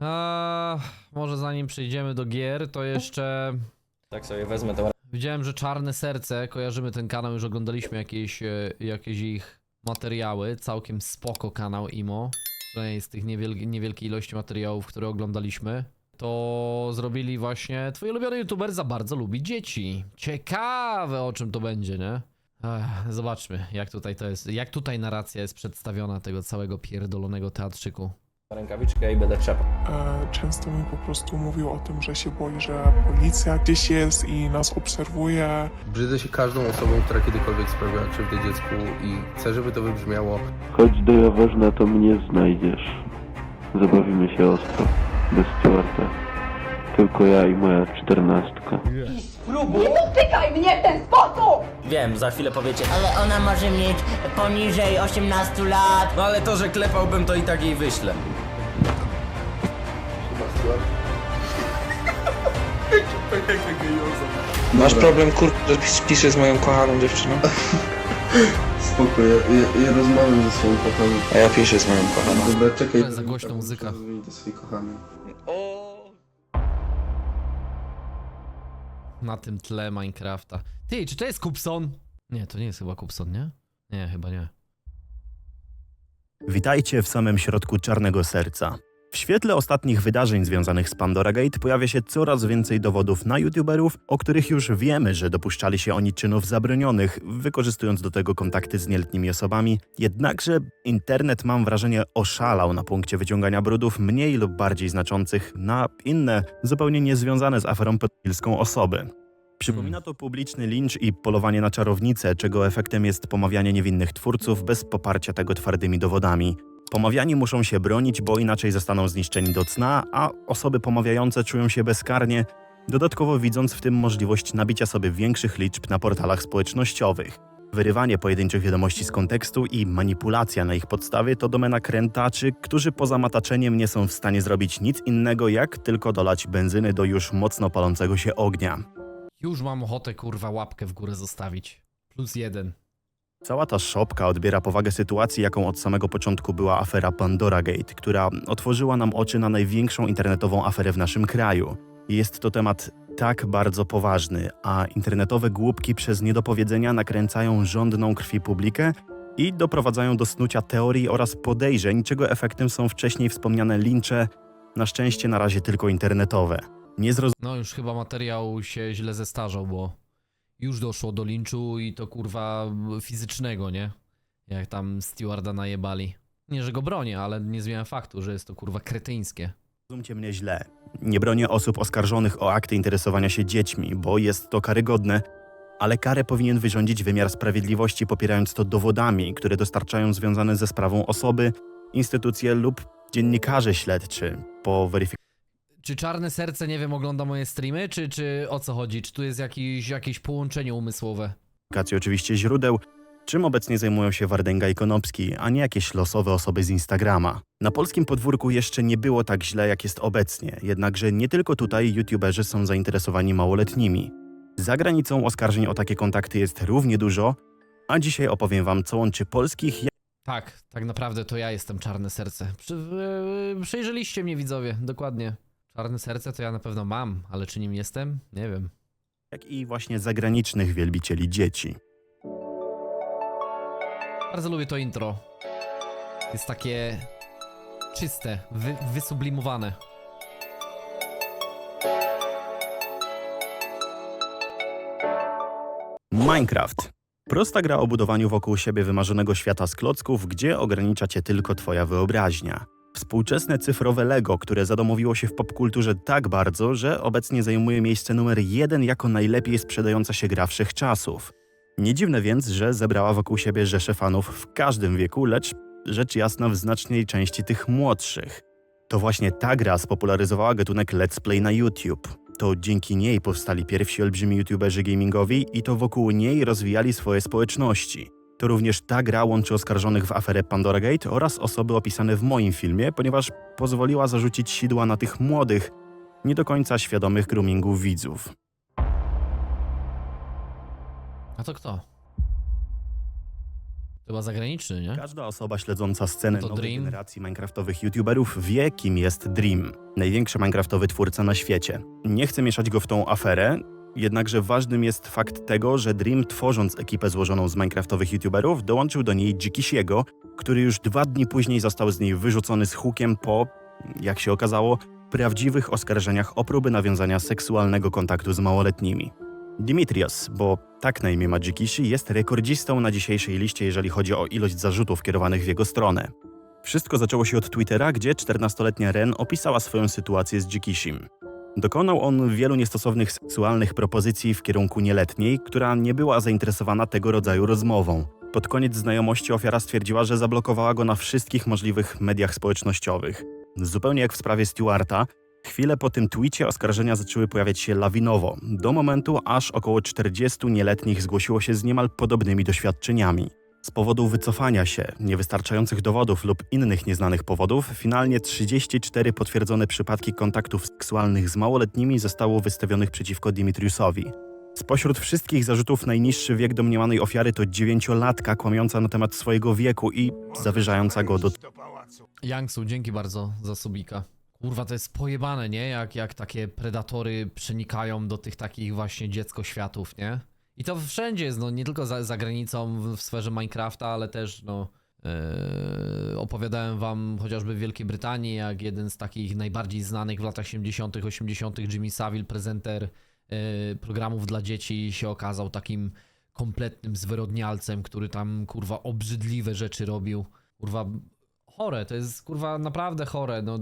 A, może zanim przejdziemy do gier, to jeszcze Tak sobie wezmę to. widziałem, że Czarne Serce, kojarzymy ten kanał, już oglądaliśmy jakieś, e, jakieś ich materiały, całkiem spoko kanał IMO, przynajmniej z tych niewiel niewielkiej ilości materiałów, które oglądaliśmy. To zrobili właśnie, twój ulubiony youtuber za bardzo lubi dzieci. Ciekawe o czym to będzie, nie? Ech, zobaczmy, jak tutaj to jest, jak tutaj narracja jest przedstawiona tego całego pierdolonego teatrzyku. Rękawiczkę i będę trzepał. E, często mi po prostu mówił o tym, że się boi, że policja gdzieś jest i nas obserwuje. Brzydzę się każdą osobą, która kiedykolwiek sprawiła krzywdę dziecku i chcę, żeby to wybrzmiało. Chodź do Jaworzna, to mnie znajdziesz. Zabawimy się ostro, bez Stewarta. Tylko ja i moja czternastka. Nie dotykaj mnie w ten sposób! Wiem, za chwilę powiecie. Ale ona może mieć poniżej 18 lat. No ale to, że klepałbym, to i tak jej wyślę. Masz problem, kur... że z moją kochaną dziewczyną? Spoko, ja, ja, ja rozmawiam ze swoją kochaną. A ja piszę z moją kochaną. Dobra, czekaj. Za głośna muzyka. Do swojej kochanej. na tym tle Minecrafta. Ty, czy to jest Kupson? Nie, to nie jest chyba Kupson, nie? Nie, chyba nie. Witajcie w samym środku czarnego serca. W świetle ostatnich wydarzeń związanych z Pandora Gate pojawia się coraz więcej dowodów na youtuberów, o których już wiemy, że dopuszczali się oni czynów zabronionych, wykorzystując do tego kontakty z nieletnimi osobami. Jednakże internet, mam wrażenie, oszalał na punkcie wyciągania brudów mniej lub bardziej znaczących na inne, zupełnie niezwiązane z aferą pedofilską osoby. Przypomina to publiczny lincz i polowanie na czarownicę, czego efektem jest pomawianie niewinnych twórców bez poparcia tego twardymi dowodami. Pomawiani muszą się bronić, bo inaczej zostaną zniszczeni do cna, a osoby pomawiające czują się bezkarnie, dodatkowo widząc w tym możliwość nabicia sobie większych liczb na portalach społecznościowych. Wyrywanie pojedynczych wiadomości z kontekstu i manipulacja na ich podstawie to domena krętaczy, którzy poza mataczeniem nie są w stanie zrobić nic innego, jak tylko dolać benzyny do już mocno palącego się ognia. Już mam ochotę, kurwa, łapkę w górę zostawić. Plus jeden. Cała ta szopka odbiera powagę sytuacji, jaką od samego początku była afera Pandora Gate, która otworzyła nam oczy na największą internetową aferę w naszym kraju. Jest to temat tak bardzo poważny, a internetowe głupki przez niedopowiedzenia nakręcają rządną krwi publikę i doprowadzają do snucia teorii oraz podejrzeń, czego efektem są wcześniej wspomniane lincze, na szczęście na razie tylko internetowe. Nie No już chyba materiał się źle zestarzał, bo już doszło do linczu i to kurwa fizycznego, nie? Jak tam stewarda najebali. Nie, że go bronię, ale nie zmienia faktu, że jest to kurwa kretyńskie. Zrozumcie mnie źle. Nie bronię osób oskarżonych o akty interesowania się dziećmi, bo jest to karygodne, ale karę powinien wyrządzić wymiar sprawiedliwości, popierając to dowodami, które dostarczają związane ze sprawą osoby, instytucje lub dziennikarze śledczy po weryfikacji. Czy Czarne Serce, nie wiem, ogląda moje streamy, czy, czy o co chodzi? Czy tu jest jakieś, jakieś połączenie umysłowe? oczywiście źródeł, czym obecnie zajmują się Wardęga i Konopski, a nie jakieś losowe osoby z Instagrama. Na polskim podwórku jeszcze nie było tak źle, jak jest obecnie, jednakże nie tylko tutaj youtuberzy są zainteresowani małoletnimi. Za granicą oskarżeń o takie kontakty jest równie dużo, a dzisiaj opowiem wam, co łączy polskich Tak, tak naprawdę to ja jestem Czarne Serce. Przy, yy, przejrzeliście mnie widzowie, dokładnie. Czarne Serce to ja na pewno mam, ale czy nim jestem? Nie wiem. jak i właśnie zagranicznych wielbicieli dzieci. Bardzo lubię to intro. Jest takie czyste, wy, wysublimowane. Minecraft. Prosta gra o budowaniu wokół siebie wymarzonego świata z klocków, gdzie ogranicza cię tylko twoja wyobraźnia. Współczesne cyfrowe Lego, które zadomowiło się w popkulturze tak bardzo, że obecnie zajmuje miejsce numer jeden jako najlepiej sprzedająca się gra wszechczasów. Nie dziwne więc, że zebrała wokół siebie rzesze fanów w każdym wieku, lecz rzecz jasna w znacznej części tych młodszych. To właśnie ta gra spopularyzowała gatunek Let's Play na YouTube. To dzięki niej powstali pierwsi olbrzymi youtuberzy gamingowi i to wokół niej rozwijali swoje społeczności. To również ta gra łączy oskarżonych w aferę Pandora Gate oraz osoby opisane w moim filmie, ponieważ pozwoliła zarzucić sidła na tych młodych, nie do końca świadomych groomingu widzów. A to kto? Chyba zagraniczny, nie? Każda osoba śledząca scenę To nowej Dream? generacji minecraftowych youtuberów wie, kim jest Dream. największy Minecraftowy twórca na świecie. Nie chcę mieszać go w tą aferę, jednakże ważnym jest fakt tego, że Dream tworząc ekipę złożoną z Minecraftowych youtuberów dołączył do niej Jikisiego, który już dwa dni później został z niej wyrzucony z hukiem po, jak się okazało, prawdziwych oskarżeniach o próby nawiązania seksualnego kontaktu z małoletnimi. Dimitrios, bo tak na imię ma Jikishi, jest rekordzistą na dzisiejszej liście, jeżeli chodzi o ilość zarzutów kierowanych w jego stronę. Wszystko zaczęło się od Twittera, gdzie 14-letnia Ren opisała swoją sytuację z Jikishim. Dokonał on wielu niestosownych seksualnych propozycji w kierunku nieletniej, która nie była zainteresowana tego rodzaju rozmową. Pod koniec znajomości ofiara stwierdziła, że zablokowała go na wszystkich możliwych mediach społecznościowych. Zupełnie jak w sprawie Stewarta, chwilę po tym twicie oskarżenia zaczęły pojawiać się lawinowo, do momentu aż około 40 nieletnich zgłosiło się z niemal podobnymi doświadczeniami. Z powodu wycofania się, niewystarczających dowodów lub innych nieznanych powodów, finalnie 34 potwierdzone przypadki kontaktów seksualnych z małoletnimi zostało wystawionych przeciwko Dimitriusowi. Spośród wszystkich zarzutów najniższy wiek domniemanej ofiary to dziewięciolatka kłamiąca na temat swojego wieku i zawyżająca go do Youngsu, dzięki bardzo za subika. Kurwa, to jest pojebane, nie? Jak, jak takie predatory przenikają do tych takich właśnie dziecko światów, nie? I to wszędzie jest, no nie tylko za, za granicą w, sferze Minecrafta, ale też, no. Yy, opowiadałem wam chociażby w Wielkiej Brytanii, jak jeden z takich najbardziej znanych w latach 70., 80., Jimmy Savile, prezenter yy, programów dla dzieci, się okazał takim kompletnym zwyrodnialcem, który tam kurwa obrzydliwe rzeczy robił. Kurwa, chore, to jest kurwa naprawdę chore. No,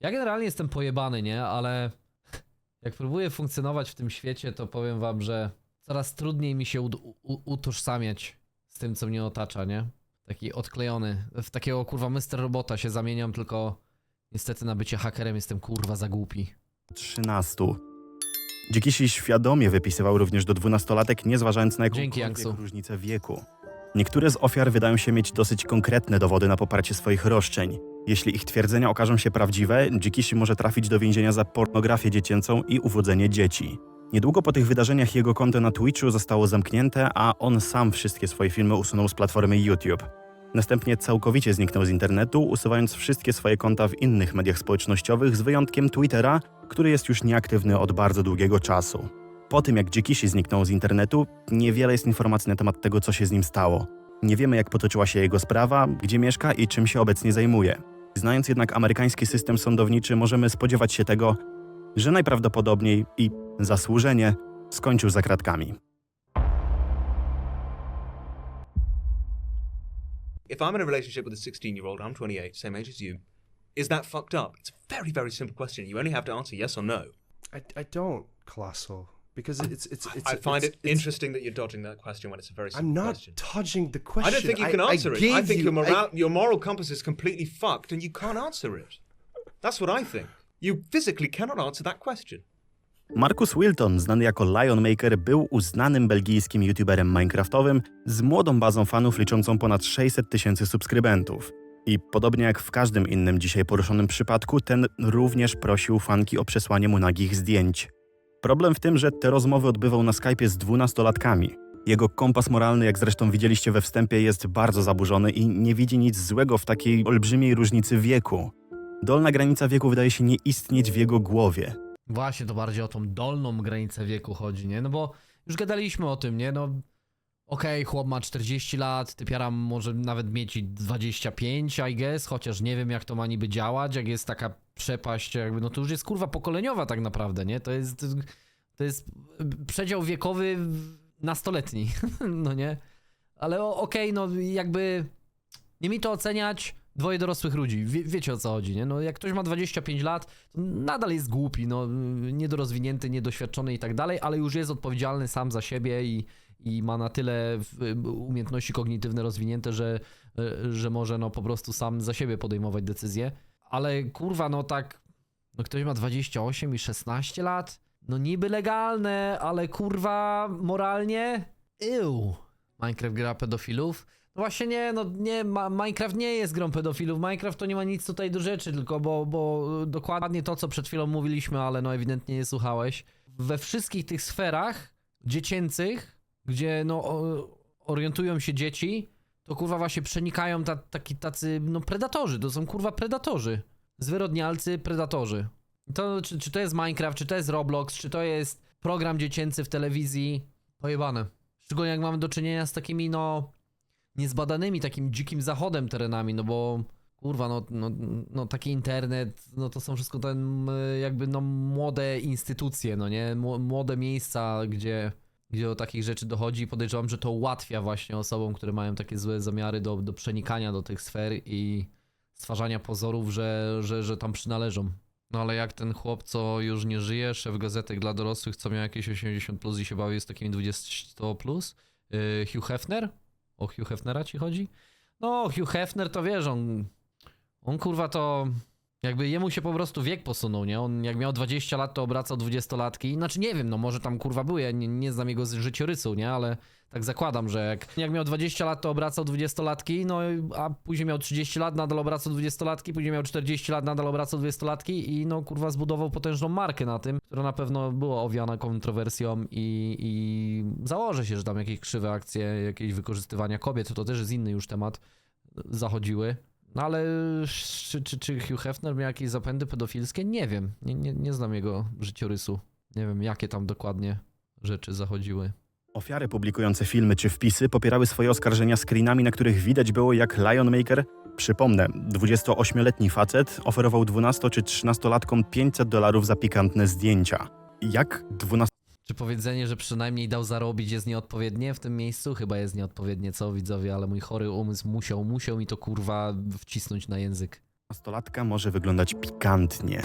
ja generalnie jestem pojebany, nie? Ale jak próbuję funkcjonować w tym świecie, to powiem wam, że coraz trudniej mi się u- utożsamiać z tym, co mnie otacza, nie? Taki odklejony. W takiego kurwa Mr. Robota się zamieniam, tylko niestety na bycie hakerem jestem kurwa za głupi. 13. Dzikishi świadomie wypisywał również do dwunastolatek, nie zważając na Dzięki, jakąkolwiek różnicę wieku. Niektóre z ofiar wydają się mieć dosyć konkretne dowody na poparcie swoich roszczeń. Jeśli ich twierdzenia okażą się prawdziwe, Jikishi może trafić do więzienia za pornografię dziecięcą i uwodzenie dzieci. Niedługo po tych wydarzeniach jego konto na Twitchu zostało zamknięte, a on sam wszystkie swoje filmy usunął z platformy YouTube. Następnie całkowicie zniknął z internetu, usuwając wszystkie swoje konta w innych mediach społecznościowych z wyjątkiem Twittera, który jest już nieaktywny od bardzo długiego czasu. Po tym jak Jikishi zniknął z internetu, niewiele jest informacji na temat tego, co się z nim stało. Nie wiemy, jak potoczyła się jego sprawa, gdzie mieszka i czym się obecnie zajmuje. Znając jednak amerykański system sądowniczy, możemy spodziewać się tego, że najprawdopodobniej i zasłużenie skończył za kratkami. If I'm in a relationship with a 16 year old, I'm 28, same age as you, is that fucked up? It's a very, very simple question. You only have to answer yes or no. I, I don't, Colossal, because it's it's it's. I find it's- it it's- interesting that you're dodging that question when it's a very simple I'm not question. dodging the question. I don't think you can answer it. I think you- your, moral, I- your moral compass is completely fucked and you can't answer it. That's what I think. You physically cannot answer that question. Marcus Wilton, znany jako Lionmaker, był uznanym belgijskim youtuberem minecraftowym z młodą bazą fanów liczącą ponad 600 tysięcy subskrybentów. I podobnie jak w każdym innym dzisiaj poruszonym przypadku, ten również prosił fanki o przesłanie mu nagich zdjęć. Problem w tym, że te rozmowy odbywał na Skype'ie z dwunastolatkami. Jego kompas moralny, jak zresztą widzieliście we wstępie, jest bardzo zaburzony i nie widzi nic złego w takiej olbrzymiej różnicy wieku. Dolna granica wieku wydaje się nie istnieć w jego głowie. Właśnie to bardziej o tą dolną granicę wieku chodzi, nie? No bo już gadaliśmy o tym, nie? No okej, chłop ma 40 lat, typiara może nawet mieć i 25, I guess, chociaż nie wiem jak to ma niby działać, jak jest taka przepaść, jakby, no to już jest kurwa pokoleniowa tak naprawdę, nie? To jest, to jest przedział wiekowy nastoletni, no nie? Ale okej, no jakby nie mi to oceniać, dwoje dorosłych ludzi, Wie, wiecie o co chodzi, nie? No jak ktoś ma 25 lat, to nadal jest głupi, no niedorozwinięty, niedoświadczony i tak dalej, ale już jest odpowiedzialny sam za siebie i, i ma na tyle umiejętności kognitywne rozwinięte, że, że może no po prostu sam za siebie podejmować decyzje. Ale kurwa, no tak, no ktoś ma 28 i 16 lat, no niby legalne, ale kurwa moralnie, Ew. Minecraft gra pedofilów? Właśnie nie, no nie, ma, Minecraft nie jest grą pedofilów, Minecraft to nie ma nic tutaj do rzeczy, tylko bo, bo dokładnie to, co przed chwilą mówiliśmy, ale no ewidentnie nie słuchałeś. We wszystkich tych sferach dziecięcych, gdzie no o, orientują się dzieci, to kurwa właśnie przenikają ta, taki, tacy no predatorzy, to są kurwa predatorzy. Zwyrodnialcy, predatorzy. To, czy, czy to jest Minecraft, czy to jest Roblox, czy to jest program dziecięcy w telewizji, pojebane. Szczególnie jak mamy do czynienia z takimi, no, niezbadanymi, takim dzikim zachodem terenami, no bo kurwa, no, no, no taki internet, no to są wszystko ten, y, jakby, no, młode instytucje, no nie, Mło- młode miejsca, gdzie, gdzie do takich rzeczy dochodzi i podejrzewam, że to ułatwia właśnie osobom, które mają takie złe zamiary do, do przenikania do tych sfer i stwarzania pozorów, że, że, że tam przynależą. No ale jak ten chłop, co już nie żyje, szef gazetek dla dorosłych, co miał jakieś 80 plus i się bawił z takimi 20 plus, yy, Hugh Hefner? O Hugh Hefnera ci chodzi? No, Hugh Hefner to wiesz, on, on kurwa to jakby jemu się po prostu wiek posunął, nie? On jak miał 20 lat, to obracał 20-latki. Znaczy nie wiem, no może tam kurwa były, ja nie, nie znam jego z- życiorysu, nie? Ale tak zakładam, że jak, jak miał 20 lat, to obracał 20-latki, no a później miał 30 lat, nadal obracał 20-latki, później miał 40 lat, nadal obracał 20-latki i no kurwa zbudował potężną markę na tym, która na pewno była owiana kontrowersją i, i założę się, że tam jakieś krzywe akcje, jakieś wykorzystywania kobiet, to też jest inny już temat, zachodziły. No ale czy, czy, czy Hugh Hefner miał jakieś zapędy pedofilskie? Nie wiem. Nie, nie, nie znam jego życiorysu. Nie wiem, jakie tam dokładnie rzeczy zachodziły. Ofiary publikujące filmy czy wpisy popierały swoje oskarżenia screenami, na których widać było jak Lionmaker, przypomnę, 28-letni facet oferował 12 czy 13-latkom 500 dolarów za pikantne zdjęcia. Jak 12 Czy powiedzenie, że przynajmniej dał zarobić jest nieodpowiednie w tym miejscu? Chyba jest nieodpowiednie, co widzowie, ale mój chory umysł musiał, musiał mi to kurwa wcisnąć na język. Nastolatka może wyglądać pikantnie.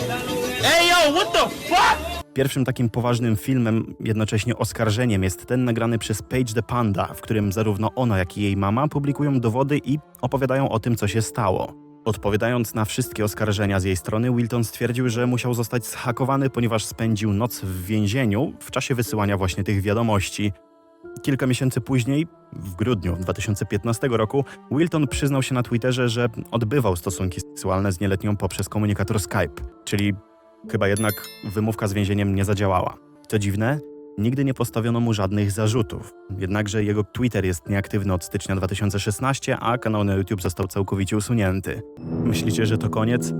Pierwszym takim poważnym filmem, jednocześnie oskarżeniem jest ten nagrany przez Paige the Panda, w którym zarówno ona, jak i jej mama publikują dowody i opowiadają o tym, co się stało. Odpowiadając na wszystkie oskarżenia z jej strony, Wilton stwierdził, że musiał zostać zhakowany, ponieważ spędził noc w więzieniu w czasie wysyłania właśnie tych wiadomości. Kilka miesięcy później, w grudniu 2015 roku, Wilton przyznał się na Twitterze, że odbywał stosunki seksualne z nieletnią poprzez komunikator Skype, czyli chyba jednak wymówka z więzieniem nie zadziałała. Co dziwne, nigdy nie postawiono mu żadnych zarzutów. Jednakże jego Twitter jest nieaktywny od stycznia 2016, a kanał na YouTube został całkowicie usunięty. Myślicie, że to koniec?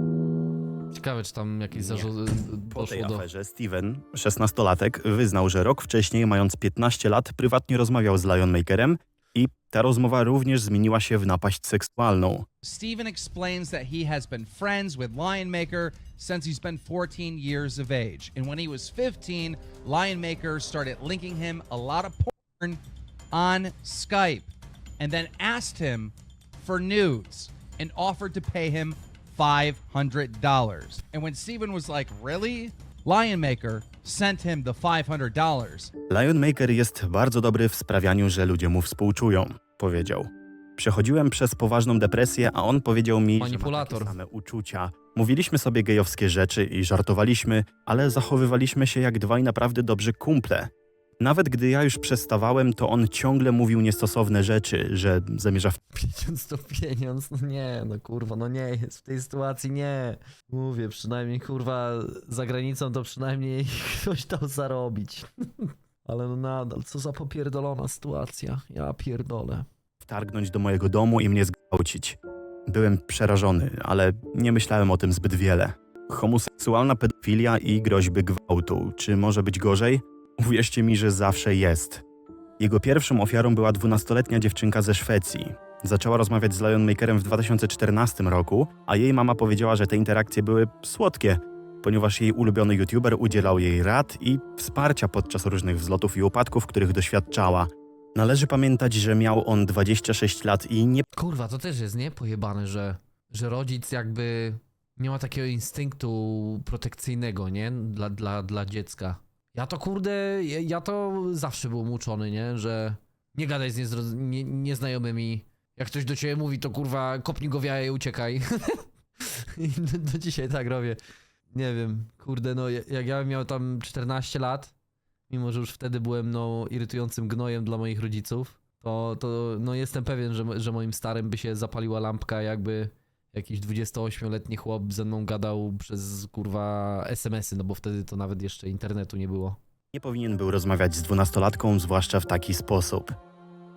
Ciekawe, czy tam jakieś zarzuty Po tej do... aferze Steven, 16-latek, wyznał, że rok wcześniej, mając 15 lat, prywatnie rozmawiał z Lionmakerem i ta rozmowa również zmieniła się w napaść seksualną. Steven explains that he has been friends with Lionmaker since he's been 14 years of age. And when he was 15, Lionmaker started linking him a lot of porn on Skype and then asked him for nudes and offered to pay him $500. And when Steven was like, Really? Lionmaker sent him the $500. Lionmaker jest bardzo dobry w sprawianiu, że ludzie mu współczują, powiedział. Przechodziłem przez poważną depresję, a on powiedział mi, że ma Manipulator. same uczucia. Mówiliśmy sobie gejowskie rzeczy i żartowaliśmy, ale zachowywaliśmy się jak dwaj naprawdę dobrzy kumple. Nawet gdy ja już przestawałem, to on ciągle mówił niestosowne rzeczy, że zamierza w Pieniądz to pieniądz, no nie, no kurwa, no nie jest w tej sytuacji, nie. Mówię, przynajmniej kurwa, za granicą to przynajmniej ktoś dał zarobić. Ale no nadal, co za popierdolona sytuacja, ja pierdolę. wtargnąć do mojego domu i mnie zgwałcić. Byłem przerażony, ale nie myślałem o tym zbyt wiele. Homoseksualna pedofilia i groźby gwałtu. Czy może być gorzej? Uwierzcie mi, że zawsze jest. Jego pierwszą ofiarą była 12-letnia dziewczynka ze Szwecji. Zaczęła rozmawiać z Lionmakerem w 2014 roku, a jej mama powiedziała, że te interakcje były słodkie, ponieważ jej ulubiony youtuber udzielał jej rad i wsparcia podczas różnych wzlotów i upadków, których doświadczała. Należy pamiętać, że miał on 26 lat i nie Kurwa, to też jest, nie? Pojebane, że, że rodzic jakby nie ma takiego instynktu protekcyjnego, nie? Dla, dla, dla dziecka. Ja to kurde, ja, to zawsze byłem uczony, nie? Że nie gadaj z nie, nieznajomymi. Jak ktoś do ciebie mówi, to kurwa kopnij go w jaje i uciekaj. I do, do dzisiaj tak robię. Nie wiem, kurde, no jak ja miał tam 14 lat, mimo że już wtedy byłem no irytującym gnojem dla moich rodziców, to, to no jestem pewien, że, że moim starym by się zapaliła lampka, jakby jakiś 28-letni chłop ze mną gadał przez kurwa SMS-y, no bo wtedy to nawet jeszcze internetu nie było. nie powinien był rozmawiać z dwunastolatką, zwłaszcza w taki sposób.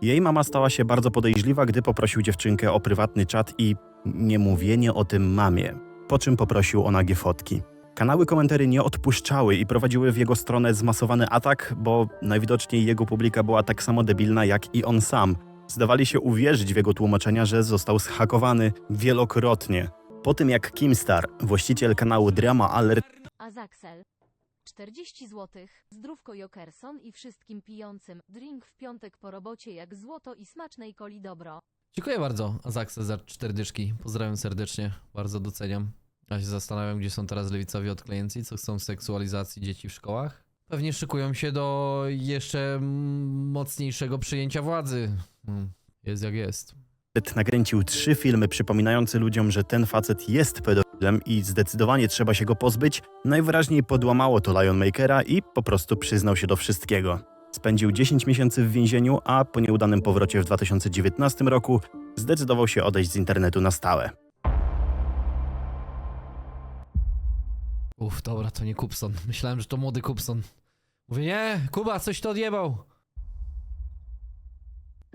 Jej mama stała się bardzo podejrzliwa, gdy poprosił dziewczynkę o prywatny czat i nie mówienie o tym mamie, po czym poprosił o nagie fotki. Kanały komentary nie odpuszczały i prowadziły w jego stronę zmasowany atak, bo najwidoczniej jego publika była tak samo debilna jak i on sam. Zdawali się uwierzyć w jego tłumaczenia, że został zhakowany wielokrotnie. Po tym jak Kimstar, właściciel kanału Drama Alert, Azaxel. 40 zł. Zdrówko Jokerson i wszystkim pijącym. Drink w piątek po robocie jak złoto i smacznej coli dobro. Dziękuję bardzo, Azakse, za cztery dyszki. Pozdrawiam serdecznie, bardzo doceniam. Ja się zastanawiam, gdzie są teraz lewicowi odklejenci, co chcą seksualizacji dzieci w szkołach. Pewnie szykują się do jeszcze mocniejszego przyjęcia władzy. Mm, Jest jak jest. nakręcił trzy filmy przypominające ludziom, że ten facet jest pedofilem i zdecydowanie trzeba się go pozbyć, najwyraźniej podłamało to Lionmakera i po prostu przyznał się do wszystkiego. Spędził 10 miesięcy w więzieniu, a po nieudanym powrocie w 2019 roku zdecydował się odejść z internetu na stałe. Uff, dobra, to nie Kupson. Myślałem, że to młody Kupson. Mówię, nie, Kuba, coś to odjebał.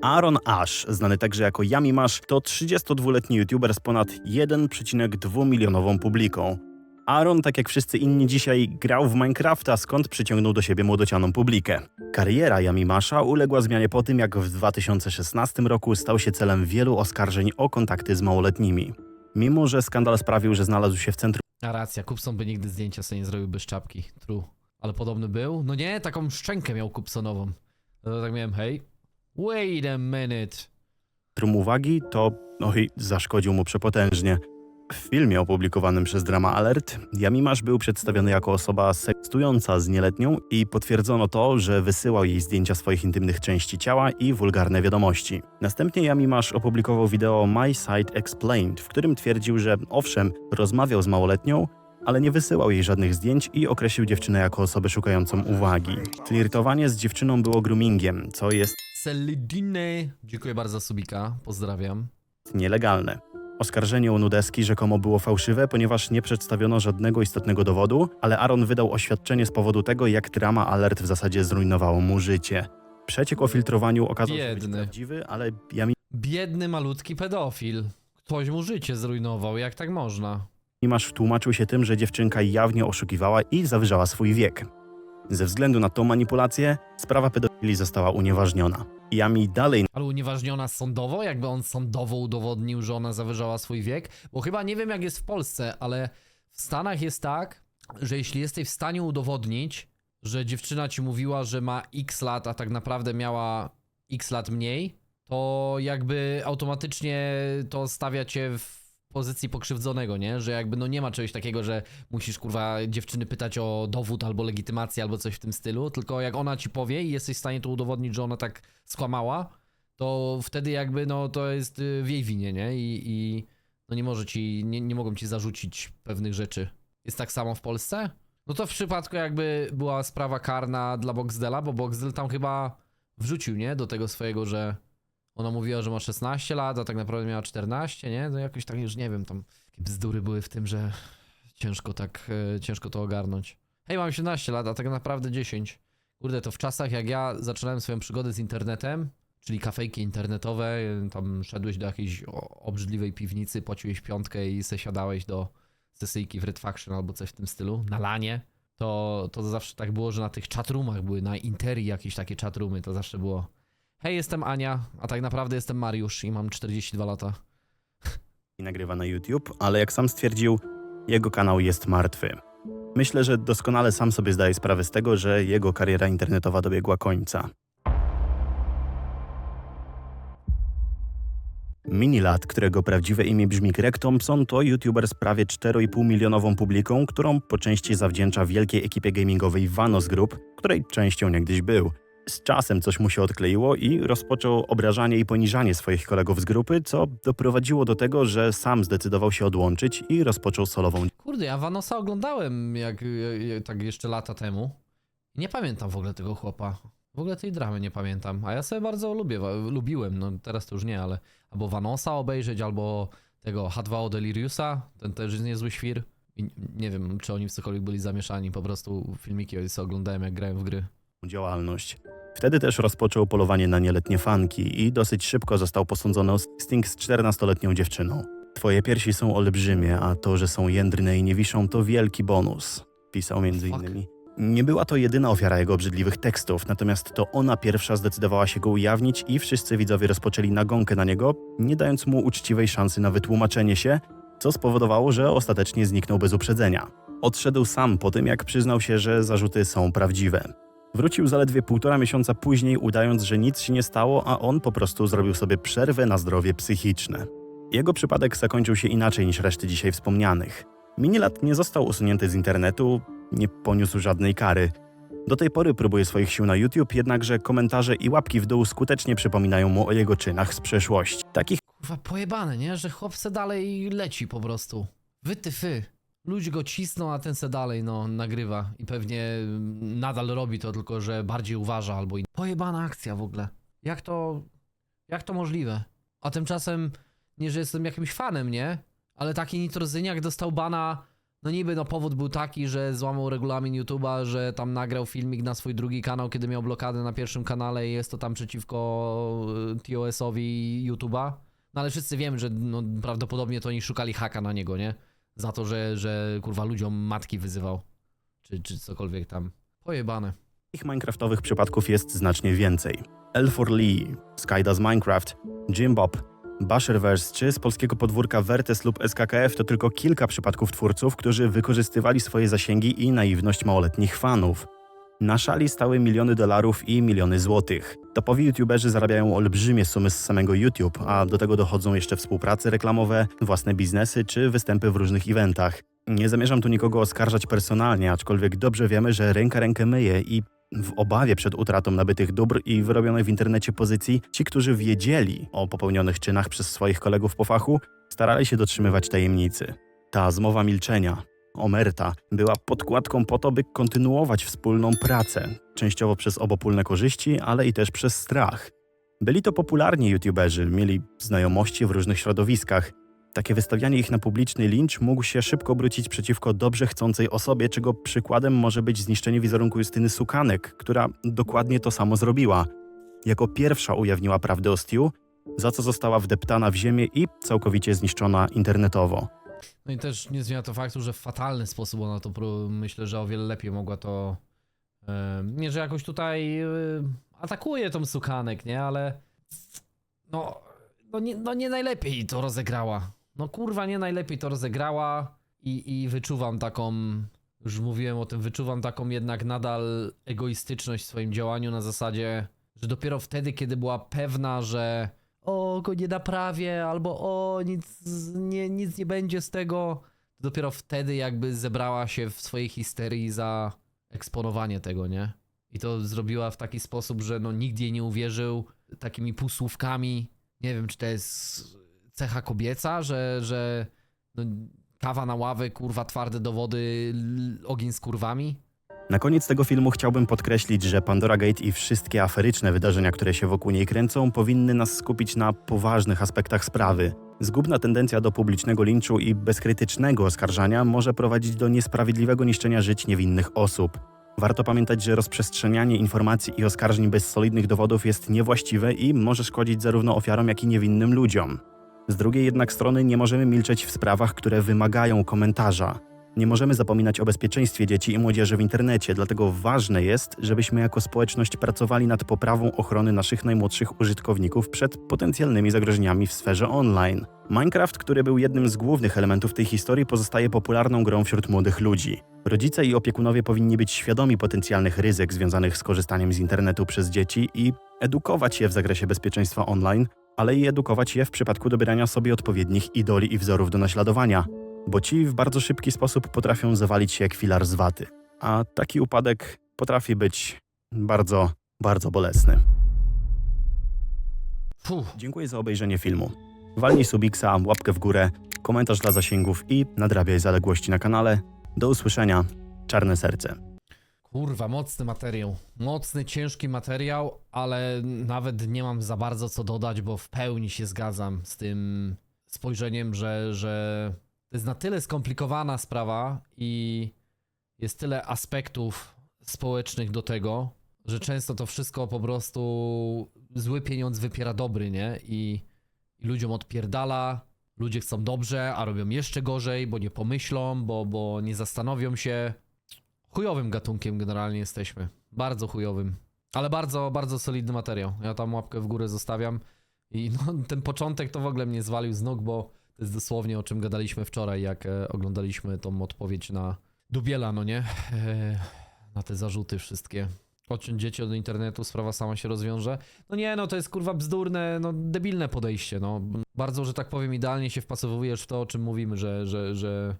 Aaron Ash, znany także jako Yami Mash, to 32-letni youtuber z ponad 1,2 milionową publiką. Aaron, tak jak wszyscy inni dzisiaj, grał w Minecrafta, skąd przyciągnął do siebie młodocianą publikę. Kariera Yami Masha uległa zmianie po tym, jak w 2016 roku stał się celem wielu oskarżeń o kontakty z małoletnimi. Mimo, że skandal sprawił, że znalazł się w centrum A racja, Kupson by nigdy zdjęcia sobie nie zrobił bez czapki. True. Ale podobny był? No nie, taką szczękę miał Kupsonową. No tak miałem, hej. Wait a minute. uwagi, to oj, zaszkodził mu przepotężnie. W filmie opublikowanym przez Drama Alert Yamimash był przedstawiony jako osoba sekstująca z nieletnią i potwierdzono to, że wysyłał jej zdjęcia swoich intymnych części ciała i wulgarne wiadomości. Następnie Yamimash opublikował wideo My Side Explained, w którym twierdził, że owszem, rozmawiał z małoletnią, ale nie wysyłał jej żadnych zdjęć i określił dziewczynę jako osobę szukającą uwagi. Flirtowanie z dziewczyną było groomingiem, co jest Selidine. Dziękuję bardzo, Subika. Pozdrawiam. nielegalne. Oskarżenie o nudeski rzekomo było fałszywe, ponieważ nie przedstawiono żadnego istotnego dowodu, ale Aaron wydał oświadczenie z powodu tego, jak drama alert w zasadzie zrujnowało mu życie. Przeciek o filtrowaniu okazał się być Biedny. prawdziwy, ale Yami Biedny, malutki pedofil. Ktoś mu życie zrujnował, jak tak można? Masz tłumaczył się tym, że dziewczynka jawnie oszukiwała i zawyżała swój wiek. Ze względu na tą manipulację, sprawa pedofilii została unieważniona. Yami dalej Ale unieważniona sądowo? Jakby on sądowo udowodnił, że ona zawyżała swój wiek? Bo chyba nie wiem jak jest w Polsce, ale w Stanach jest tak, że jeśli jesteś w stanie udowodnić, że dziewczyna ci mówiła, że ma x lat, a tak naprawdę miała x lat mniej, to jakby automatycznie to stawia cię w pozycji pokrzywdzonego, nie? Że jakby no nie ma czegoś takiego, że musisz kurwa dziewczyny pytać o dowód albo legitymację albo coś w tym stylu, tylko jak ona ci powie i jesteś w stanie to udowodnić, że ona tak skłamała, to wtedy jakby no to jest y, w jej winie, nie? I, i no nie może ci, nie, nie mogą ci zarzucić pewnych rzeczy. Jest tak samo w Polsce? No to w przypadku jakby była sprawa karna dla Boxdela, bo Boxdel tam chyba wrzucił, nie? Do tego swojego, że ona mówiła, że ma 16 lat, a tak naprawdę miała 14, nie? No jakoś tak już nie wiem, tam takie bzdury były w tym, że ciężko tak, e, ciężko to ogarnąć. Hej, mam 17 lat, a tak naprawdę 10. Kurde, to w czasach jak ja zaczynałem swoją przygodę z internetem, czyli kafejki internetowe, tam szedłeś do jakiejś obrzydliwej piwnicy, płaciłeś piątkę i se siadałeś do sesyjki w Red Faction albo coś w tym stylu, na lanie, to, to zawsze tak było, że na tych chatroomach były, na Interi jakieś takie chatroomy, to zawsze było Hej, jestem Ania, a tak naprawdę jestem Mariusz i mam 42 lata. nagrywa na YouTube, ale jak sam stwierdził, jego kanał jest martwy. Myślę, że doskonale sam sobie zdaje sprawę z tego, że jego kariera internetowa dobiegła końca. Minilat, którego prawdziwe imię brzmi Greg Thompson, to youtuber z prawie 4,5 milionową publiką, którą po części zawdzięcza wielkiej ekipie gamingowej Vanos Group, której częścią niegdyś był. Z czasem coś mu się odkleiło i rozpoczął obrażanie i poniżanie swoich kolegów z grupy, co doprowadziło do tego, że sam zdecydował się odłączyć i rozpoczął solową Kurde, ja Vanosa oglądałem jak, jak tak jeszcze lata temu. Nie pamiętam w ogóle tego chłopa. W ogóle tej dramy nie pamiętam. A ja sobie bardzo lubię, lubiłem, no teraz to już nie, ale albo Vanosa obejrzeć, albo tego H2O Deliriusa, ten też jest niezły świr. I nie wiem, czy oni w cokolwiek byli zamieszani, po prostu filmiki sobie oglądałem jak grałem w gry. Działalność. Wtedy też rozpoczął polowanie na nieletnie fanki i dosyć szybko został posądzony o sexting z 14-letnią dziewczyną. Twoje piersi są olbrzymie, a to, że są jędrne i nie wiszą, to wielki bonus. Pisał między innymi. Nie była to jedyna ofiara jego obrzydliwych tekstów, natomiast to ona pierwsza zdecydowała się go ujawnić i wszyscy widzowie rozpoczęli nagonkę na niego, nie dając mu uczciwej szansy na wytłumaczenie się, co spowodowało, że ostatecznie zniknął bez uprzedzenia. Odszedł sam po tym, jak przyznał się, że zarzuty są prawdziwe. Wrócił zaledwie półtora miesiąca później, udając, że nic się nie stało, a on po prostu zrobił sobie przerwę na zdrowie psychiczne. Jego przypadek zakończył się inaczej niż reszty dzisiaj wspomnianych. Minilat nie został usunięty z internetu, nie poniósł żadnej kary. Do tej pory próbuje swoich sił na YouTube, jednakże komentarze i łapki w dół skutecznie przypominają mu o jego czynach z przeszłości. Takich Kurwa, pojebane, nie? Że chłop se dalej leci po prostu. Wy ty fy. Ludzie go cisną, a ten se dalej, no, nagrywa. I pewnie mm, nadal robi to, tylko że bardziej uważa albo in... Pojebana akcja w ogóle. Jak to... Jak to możliwe? A tymczasem, nie że jestem jakimś fanem, nie? Ale taki nitrozyniak dostał bana... No niby, no powód był taki, że złamał regulamin YouTube'a, że tam nagrał filmik na swój drugi kanał, kiedy miał blokadę na pierwszym kanale i jest to tam przeciwko y, TOS-owi YouTube'a. No ale wszyscy wiemy, że no, prawdopodobnie to oni szukali haka na niego, nie? Za to, że, że kurwa ludziom matki wyzywał. Czy, czy cokolwiek tam. Pojebane. Takich Minecraftowych przypadków jest znacznie więcej. L4 Lee, Skydas Minecraft, Jim Bob, Basherverse czy z polskiego podwórka Vertes lub SKKF to tylko kilka przypadków twórców, którzy wykorzystywali swoje zasięgi i naiwność małoletnich fanów. Na szali stały miliony dolarów i miliony złotych. Topowi youtuberzy zarabiają olbrzymie sumy z samego YouTube, a do tego dochodzą jeszcze współprace reklamowe, własne biznesy czy występy w różnych eventach. Nie zamierzam tu nikogo oskarżać personalnie, aczkolwiek dobrze wiemy, że ręka rękę myje i w obawie przed utratą nabytych dóbr i wyrobionej w internecie pozycji, ci, którzy wiedzieli o popełnionych czynach przez swoich kolegów po fachu, starali się dotrzymywać tajemnicy. Ta zmowa milczenia, omerta, była podkładką po to, by kontynuować wspólną pracę, częściowo przez obopólne korzyści, ale i też przez strach. Byli to popularni youtuberzy, mieli znajomości w różnych środowiskach. Takie wystawianie ich na publiczny lincz mógł się szybko obrócić przeciwko dobrze chcącej osobie, czego przykładem może być zniszczenie wizerunku Justyny Sukanek, która dokładnie to samo zrobiła. Jako pierwsza ujawniła prawdę o Stu, za co została wdeptana w ziemię i całkowicie zniszczona internetowo. No i też nie zmienia to faktu, że w fatalny sposób ona to myślę, że o wiele lepiej mogła to. nie, że jakoś tutaj atakuje tą sukanek, nie? Ale. No, no, nie, no nie najlepiej to rozegrała. No kurwa, nie najlepiej to rozegrała i, i wyczuwam taką. Już mówiłem o tym, wyczuwam taką jednak nadal egoistyczność w swoim działaniu na zasadzie, że dopiero wtedy, kiedy była pewna, że o, go nie naprawię, albo o, nic nie, nic nie będzie z tego, dopiero wtedy jakby zebrała się w swojej histerii za eksponowanie tego, nie? I to zrobiła w taki sposób, że no nikt jej nie uwierzył takimi półsłówkami. Nie wiem, czy to jest cecha kobieca, że, że no, kawa na ławę, kurwa, twarde dowody, ogień z kurwami. Na koniec tego filmu chciałbym podkreślić, że Pandora Gate i wszystkie aferyczne wydarzenia, które się wokół niej kręcą, powinny nas skupić na poważnych aspektach sprawy. Zgubna tendencja do publicznego linczu i bezkrytycznego oskarżania może prowadzić do niesprawiedliwego niszczenia żyć niewinnych osób. Warto pamiętać, że rozprzestrzenianie informacji i oskarżeń bez solidnych dowodów jest niewłaściwe i może szkodzić zarówno ofiarom, jak i niewinnym ludziom. Z drugiej jednak strony nie możemy milczeć w sprawach, które wymagają komentarza. Nie możemy zapominać o bezpieczeństwie dzieci i młodzieży w internecie, dlatego ważne jest, żebyśmy jako społeczność pracowali nad poprawą ochrony naszych najmłodszych użytkowników przed potencjalnymi zagrożeniami w sferze online. Minecraft, który był jednym z głównych elementów tej historii, pozostaje popularną grą wśród młodych ludzi. Rodzice i opiekunowie powinni być świadomi potencjalnych ryzyk związanych z korzystaniem z internetu przez dzieci i edukować je w zakresie bezpieczeństwa online, ale i edukować je w przypadku dobierania sobie odpowiednich idoli i wzorów do naśladowania bo ci w bardzo szybki sposób potrafią zawalić się jak filar z waty. A taki upadek potrafi być bardzo, bardzo bolesny. Fuh. Dziękuję za obejrzenie filmu. Walnij subiksa, łapkę w górę, komentarz dla zasięgów i nadrabiaj zaległości na kanale. Do usłyszenia. Czarne serce. Kurwa, mocny materiał. Mocny, ciężki materiał, ale nawet nie mam za bardzo co dodać, bo w pełni się zgadzam z tym spojrzeniem, że, że to jest na tyle skomplikowana sprawa i jest tyle aspektów społecznych do tego, że często to wszystko po prostu zły pieniądz wypiera dobry, nie? I, i ludziom odpierdala, ludzie chcą dobrze, a robią jeszcze gorzej, bo nie pomyślą, bo, bo nie zastanowią się. Chujowym gatunkiem generalnie jesteśmy. Bardzo chujowym. Ale bardzo, bardzo solidny materiał. Ja tam łapkę w górę zostawiam. I no, ten początek to w ogóle mnie zwalił z nóg, bo jest dosłownie o czym gadaliśmy wczoraj, jak e, oglądaliśmy tą odpowiedź na Dubiela, no nie? E, na te zarzuty wszystkie. Odciąć dzieci od internetu, sprawa sama się rozwiąże. No nie, no to jest kurwa bzdurne, no debilne podejście, no. Bardzo, że tak powiem, idealnie się wpasowujesz w to, o czym mówimy, że, że, że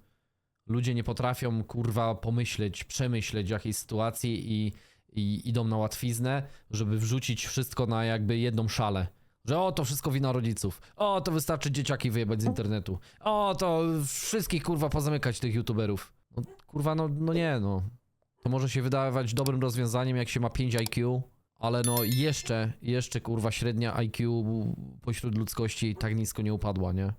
ludzie nie potrafią kurwa pomyśleć, przemyśleć jakiejś sytuacji i, i idą na łatwiznę, żeby wrzucić wszystko na jakby jedną szalę. Że o, to wszystko wina rodziców. O, to wystarczy dzieciaki wyjebać z internetu. O, to wszystkich kurwa pozamykać tych youtuberów. No, kurwa, no, no nie, no. To może się wydawać dobrym rozwiązaniem, jak się ma 5 IQ, ale no jeszcze, jeszcze kurwa średnia IQ pośród ludzkości tak nisko nie upadła, nie?